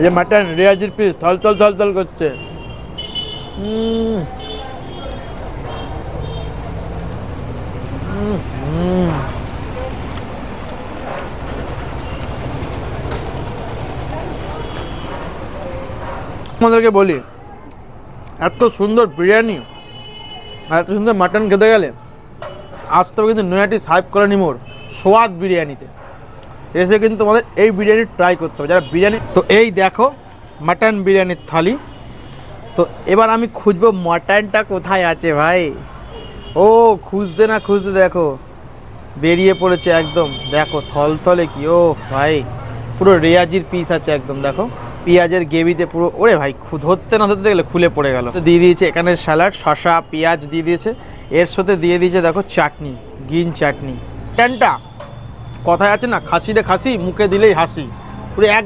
এই যে mutton, রেয়াজির piece থল থল থল থল করছে। আমাদেরকে বলি, এত সুন্দর বিরিয়ানি আর এত সুন্দর মাটন খেতে গেলে আসতে হবে কিন্তু নয়াটি সাহেব কলোনি মোড় সোয়াদ বিরিয়ানিতে এসে কিন্তু তোমাদের এই বিরিয়ানি ট্রাই করতে হবে। যারা বিরিয়ানি, তো এই দেখো মাটন বিরিয়ানির থালি। তো এবার আমি খুঁজবো মাটনটা কোথায় আছে ভাই। ও, খুঁজতে না খুঁজতে দেখো, বেরিয়ে পড়েছে একদম। দেখো, থলথলে কি, ও ভাই, পুরো রেয়াজির পিস আছে একদম, দেখো। পেঁয়াজের গ্রেভিতে পুরো, ওরে ভাই ধরতে না ধরতে গেলে খুলে পড়ে গেল। তো দিয়ে দিয়েছে এখানে স্যালাড শসা, পেঁয়াজ দিয়ে দিয়েছে। এর সাথে দিয়ে দিয়েছে, দেখো, চাটনি গ্রিন চাটনি। ট্যানটা কথায় আছে না খাসি রে খাসি মুখে দিলেই হাসি। পুরো এক